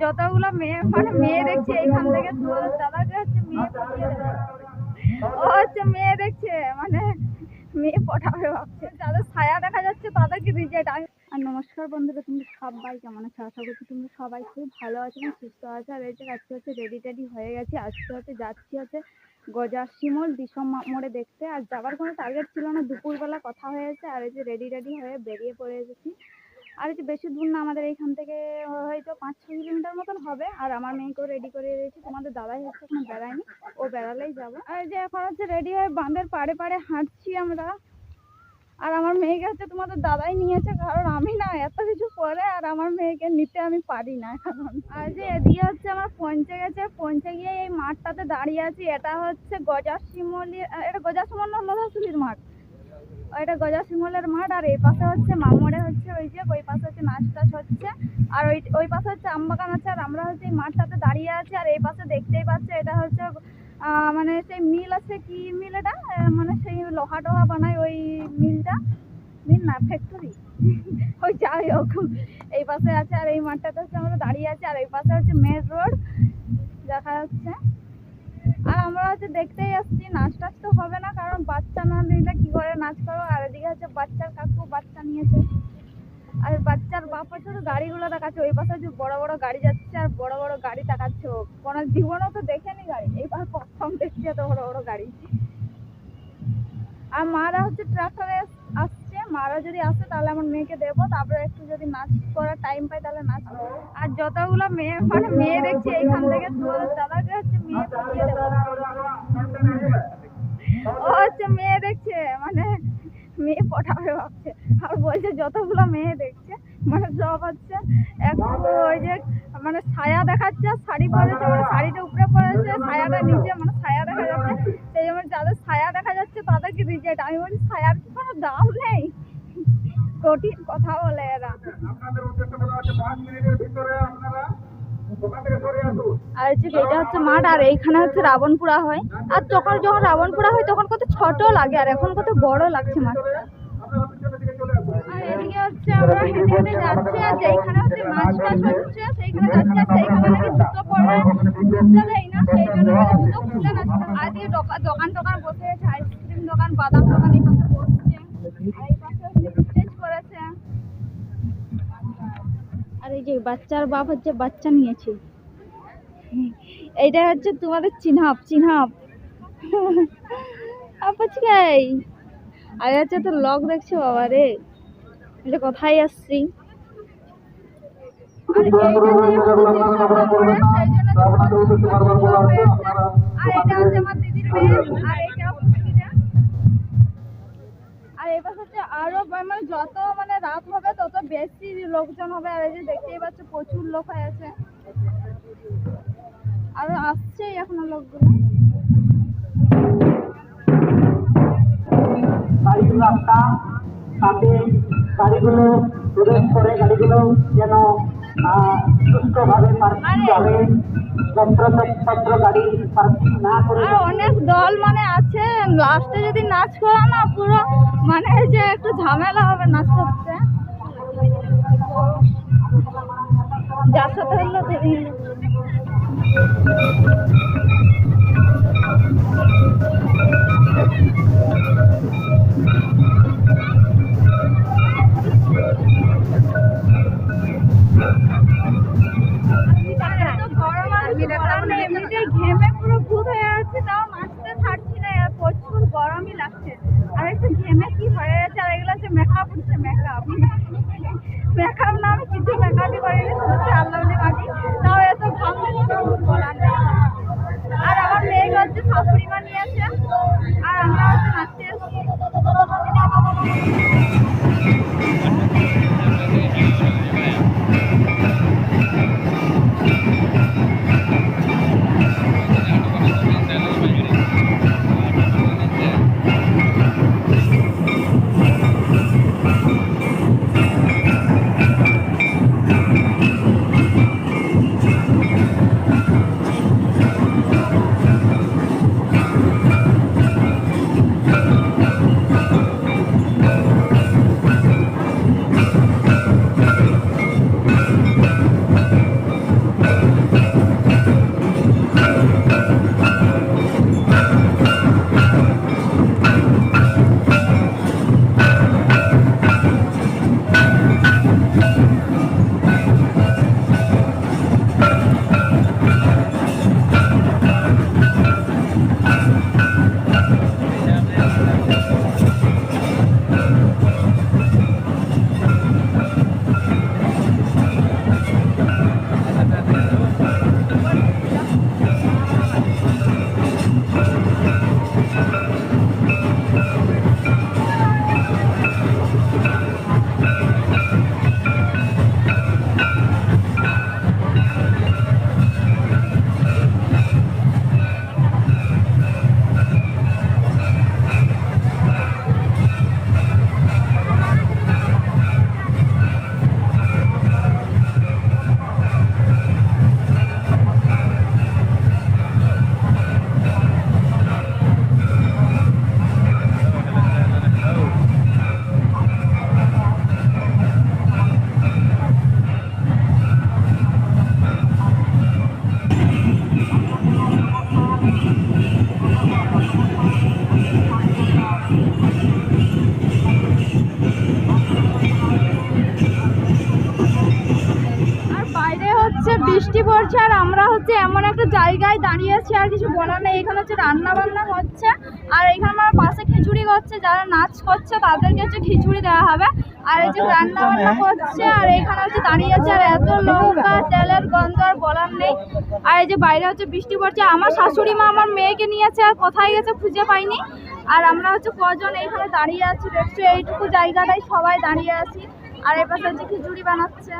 যতগুলো মেয়ে মানে মেয়ে দেখছে এইখান থেকে মেয়ে ও হচ্ছে মেয়ে দেখছে মানে মেয়ে পটাবে ভাবছে। যাদের ছায়া দেখা যাচ্ছে, তাদেরকে রিজেক্ট আর নমস্কার বন্ধুরা তুমি সবাই কেমন আছো? আশা করছি তুমি সবাই খুব ভালো আছো এবং সুস্থ আছো। আর এই যে আজকে হচ্ছে রেডি টেডি হয়ে গেছি। আজকে হচ্ছে যাচ্ছি হচ্ছে গজার শিমল, দিশম মোড়ে দেখতে। আর যাওয়ার কোনো টার্গেট ছিল না, দুপুরবেলা কথা হয়েছে আর এই যে রেডি রেডি হয়ে বেরিয়ে পড়ে এসেছি। আর যে বেশি দূর না আমাদের এইখান থেকে হয়তো পাঁচ ছ কিলোমিটার মতন হবে। আর আমার মেয়েকেও রেডি করে দিয়েছি তোমাদের দাদাই হচ্ছে এখন বেড়ায়নি ও বেড়ালেই যাব। আর যে এখন হচ্ছে রেডি হয়ে বাঁধের পাড়ে পাড়ে হাঁটছি আমরা। আর আমার মেয়েকে হচ্ছে তোমাদের দাদাই নিয়েছে কারণ আমি না এত কিছু করে আর আমার মেয়েকে নিতে আমি পারি না কারণ আর যে এদিকে হচ্ছে আমার পৌঁছে গেছে পৌঁছে গিয়ে এই মাঠটাতে দাঁড়িয়ে আছি। এটা হচ্ছে গজা শিমলি আহ, এটা গজা না লোধাশুলির মাঠ? ওইটা গজা শিমলের মাঠ আর এই পাশে হচ্ছে মামড়ে হচ্ছে ওই যে ওই পাশে হচ্ছে নাচ টাচ হচ্ছে। আর ওই ওই পাশে হচ্ছে আমবাগান আছে আর আমরা হচ্ছে এই মাঠটাতে দাঁড়িয়ে আছি আর এই পাশে দেখতেই পাচ্ছে এটা হচ্ছে মানে সেই মিল আছে কি মিল এটা? মানে সেই লোহা টোহা বানায় ওই মিলটা। মিল না ফ্যাক্টরি ওই যাই হোক এই পাশে আছে আর এই মাঠটাতে হচ্ছে আমরা দাঁড়িয়ে আছি আর এই পাশে হচ্ছে মেন রোড দেখা যাচ্ছে। হচ্ছে দেখতেই আসছি। নাচ টাচ তো হবে না, কারণ বাচ্চা না নিলে কি করে নাচ করব আর এদিকে হচ্ছে বাচ্চার কাকু বাচ্চা নিয়েছে। আর বাচ্চার বাপ শুধু গাড়িগুলো দেখাচ্ছে, ওই পাশে যে বড় বড় গাড়ি যাচ্ছে আর বড় বড় গাড়ি ও। কোনো জীবনেও তো দেখেনি গাড়ি, এইবার প্রথম দেখছি এত বড় বড় গাড়ি। আর মারা হচ্ছে ট্রাক্টরে মারা যদি আসে তাহলে আমার মেয়েকে দেবো, তারপরে একটু যদি নাচ করার টাইম পাই তাহলে নাচ। আর যতগুলো মেয়ে মানে মেয়ে দেখছি এইখান থেকে দাদাকে হচ্ছে মেয়ে হচ্ছে মেয়ে দেখছে মানে মেয়ে পটাবে ভাবছে। আর বলছে যতগুলো মেয়ে দেখছে মানে সব হচ্ছে একটু ওই যে মানে ছায়া দেখাচ্ছে শাড়ি পরেছে মানে শাড়িটা উপরে পরেছে, ছায়াটা নিচে মানে ছায়া দেখা যাচ্ছে। সেই জন্য যাদের ছায়া দেখা যাচ্ছে তাদেরকে রিজেক্ট। আমি বলছি, ছায়ার কোনো দাম নেই? কঠিন কথা বলে এরা। আর হচ্ছে এটা হচ্ছে মাঠ আর এইখানে হচ্ছে রাবণ পোড়া হয়। আর তখন যখন রাবণ পোড়া হয় তখন কত ছোট লাগে আর এখন কত বড় লাগছে মাঠটা আর এদিকে হচ্ছে আমরা হেঁটে হেঁটে যাচ্ছি আর হচ্ছে নাচ টাচ হচ্ছে সেইখানে যাচ্ছি আর সেইখানে নাকি জুতো পরে দেয় না সেই জন্য জুতো খুলে নাচ আর এদিকে দোকান দোকান টোকান বসে আছে আইসক্রিম দোকান বাদাম দোকান এই পাশে বসছে আর এই পাশে হচ্ছে স্টেজ করেছে আর এই যে বাচ্চার বাপ হচ্ছে বাচ্চা নিয়েছে। এইটা হচ্ছে তোমাদের চিনহাপ চিনহাপ আপাচকাই আর হচ্ছে তো লক দেখছ বাবা রে? এটা কোথায় আসছি? আর এইটা যে আর এটা হচ্ছে আমার দিদির মেয়ে আর এটা। আর এবার হচ্ছে আরও মানে যত মানে রাত হবে, তত বেশি লোকজন হবে। আর এই যে দেখতেই পাচ্ছ, প্রচুর লোক হয়ে আছে। আর আসছেই এখনও লোকগুলো। গাড়িগুলো তাতে গাড়িগুলো প্রবেশ করে, গাড়িগুলো যেন আহ, সুষ্ঠুভাবে পার্কিং হবে যন্ত্রপত্র গাড়ি পার্কিং না করে আর অনেক দল মানে আছে লাস্টে যদি নাচ করা না পুরো মানে যে একটু ঝামেলা হবে নাচ করতে যার সাথে হলো দেরি হলো। ঘেমে পুরো ভূত হয়ে যাচ্ছে তাও নাচতে ছাড়ছি না আর প্রচুর গরমই লাগছে। আর একটু ঘেমে কি হয়ে যাচ্ছে আর এগুলো হচ্ছে মেকআপ হচ্ছে মেকআপ মেকআপ না, আমি কিছু মেকআপই করিনি, শুধু চাল্লাউনি মাটি তাও এত ঘাম বলার আর আমার মেয়েকে হচ্ছে শাশুড়ি মা নিয়েছে আর আমরা হচ্ছে নাচতে আর বাইরে হচ্ছে বৃষ্টি পড়ছে, আর আমরা হচ্ছে এমন একটা জায়গায় দাঁড়িয়ে আছি, আর কিছু বলার নেই। এখানে হচ্ছে রান্না বান্না হচ্ছে, আর এখানে আমার পাশে খিচুড়ি করছে, যারা নাচ করছে তাদেরকে হচ্ছে খিচুড়ি দেওয়া হবে। আর এই যে রান্না বান্না করছে, আর এখানে হচ্ছে দাঁড়িয়ে আছে, আর এত লঙ্কা, তেলের গন্ধ আর বলার নেই। আর এই যে বাইরে হচ্ছে বৃষ্টি পড়ছে, আমার শাশুড়ি মা আমার মেয়েকে নিয়েছে, আর কোথায় গেছে খুঁজে পাইনি। আর আমরা হচ্ছে কজন এইখানে দাঁড়িয়ে আছি, দেখছ, এইটুকু জায়গাটাই সবাই দাঁড়িয়ে আছি। আর এপাশে পাশে খিচুড়ি বানাচ্ছে।